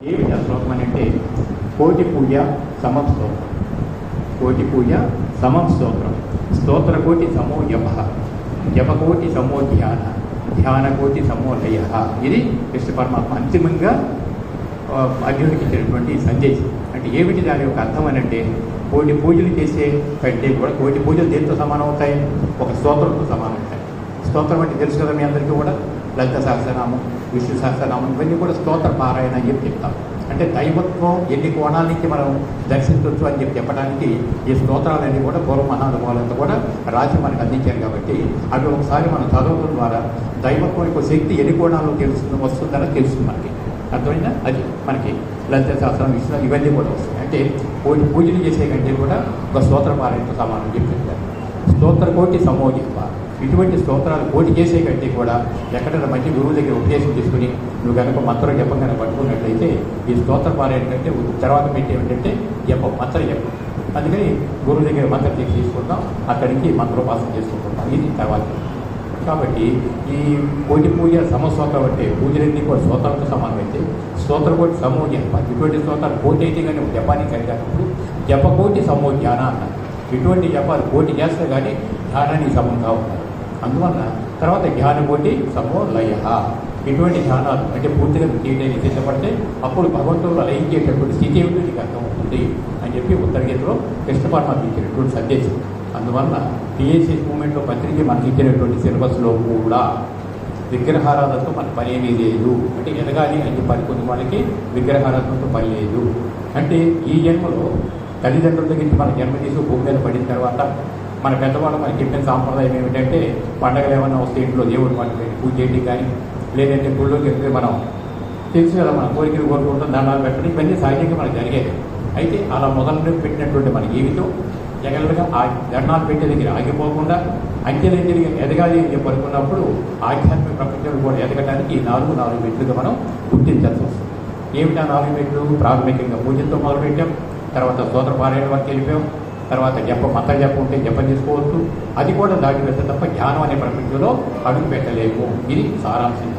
ఏమిటి ఆ శ్లోకం అని అంటే కోటి పూజ సమం స్తోత్రం. కోటి పూజ సమం స్తోత్రం. స్తోత్ర కోటి సమో జప జపకోటి సమో ధ్యాన. ధ్యాన కోటి సమో లయ. ఇది కృష్ణ పరమాత్మ అంతిమంగా ఆ, అర్జునుడికి ఇచ్చినటువంటి సందేశం. అంటే ఏమిటి దాని యొక్క అర్థం అని అంటే కోటి పూజలు చేసే కంటే కూడా కోటి పూజలు దేంతో సమానం అవుతాయి? ఒక స్తోత్రంతో సమానం అవుతాయి. స్తోత్రం అంటే తెలుసు కదా మీ అందరికీ కూడా? లలిత సహస్రనామం విష్ణు సహస్రనామం ఇవన్నీ కూడా స్తోత్ర పారాయణ అని చెప్పి చెప్తాం. అంటే దైవత్వం ఎన్ని కోణాల నుంచి మనం దర్శించవచ్చు అని చెప్పి చెప్పడానికి ఈ స్తోత్రాలన్నీ కూడా పూర్వ మహానుభావులంతా కూడా రాసి మనకు అందించారు కాబట్టి అవి ఒకసారి మనం చదవడం ద్వారా దైవత్వం యొక్క శక్తి ఎన్ని కోణాల్లో తెలుస్తుంది వస్తుందని తెలుస్తుంది మనకి. అర్థమైందా? అది మనకి లలిత శాస్త్రం విష్ణు ఇవన్నీ కూడా వస్తాయి అంటే కోటి పూజలు చేసే కంటే కూడా ఒక స్తోత్ర పారాయణతో సమానం చెప్పి స్తోత్ర కోటి సమోజింప ఇటువంటి స్తోత్రాలు కోటి చేసే కంటే కూడా ఎక్కడైనా మంచి గురువు దగ్గర ఉపదేశం తీసుకుని నువ్వు కనుక మంత్రం జపం కనుక పట్టుకున్నట్లయితే ఈ స్తోత్ర పారాయణ తర్వాత పెట్టి ఏమిటంటే జపం మంత్రం జపం. అందుకని గురువు దగ్గర మంత్రం తీసుకుంటాం అక్కడి నుంచి మంత్రోపాసన చేసుకుంటున్నాం ఇది తర్వాత. కాబట్టి ఈ కోటి పూజ సమస్తోత్రం అంటే పూజలన్నీ కూడా స్తోత్రంతో సమానం అయితే స్తోత్ర కోటి సమో జప ఇటువంటి స్తోత్రాలు కోటి అయితే కానీ జపానికి కలిగినప్పుడు జపకోటి సమూహ ధ్యాన అన్నారు ఇటువంటి జపాలు కోటి చేస్తే కానీ ధ్యానానికి సమం ఉన్నారు అందువల్ల తర్వాత ధ్యాన కోటి సమో లయ ఇటువంటి ధ్యానాలు అంటే పూర్తిగా చేయడానికి సిద్ధపడితే అప్పుడు భగవంతుడు లయించేటటువంటి స్థితి ఏమిటో నీకు అర్థమవుతుంది అని చెప్పి ఉత్తర గీతలో కృష్ణ పరమాత్మ ఇచ్చినటువంటి సందేశం. అందువల్ల పిఎస్సి మూమెంట్లో పత్రిక మనకి ఇచ్చినటువంటి సిలబస్లో కూడా విగ్రహారాధనతో మన పని ఏమీ లేదు. అంటే ఎదగాలి అని పని కొన్ని వాళ్ళకి విగ్రహారాధనతో పని లేదు. అంటే ఈ జన్మలో తల్లిదండ్రుల దగ్గర మన జన్మ తీసి భూమి మీద పడిన తర్వాత మన పెద్దవాళ్ళు మనకి చెప్పిన సాంప్రదాయం ఏమిటంటే పండగలు ఏమైనా వస్తే ఇంట్లో దేవుడు మనకి పూజ చేయడం కానీ లేదంటే గుళ్ళోకి వెళ్తే మనం తెలుసు కదా మన కోరికలు కోరుకుంటాం దండాలు పెట్టడం ఇవన్నీ సహజంగా మనకు జరిగేది. అయితే అలా మొదలు పెట్టినటువంటి మన జీవితం జగలుగా ఆ దండాలు పెట్టే దగ్గర ఆగిపోకుండా అంచెలంచెలుగా ఎదగాలి అని చెప్పి అనుకున్నప్పుడు ఆధ్యాత్మిక ప్రపంచంలో కూడా ఎదగడానికి ఈ నాలుగు నాలుగు మెట్లుగా మనం గుర్తించాల్సి వస్తుంది. ఏమిటా నాలుగు మెట్లు? ప్రాథమికంగా పూజలతో మొదలుపెట్టాం తర్వాత సోదర పారాయణ వరకు వెళ్ళిపోయాం తర్వాత జప మంత్ర జపం ఉంటే జపం చేసుకోవచ్చు. అది కూడా దాటి వెళ్తే తప్ప ధ్యానం అనే ప్రపంచంలో అడుగు పెట్టలేము. ఇది సారాంశం.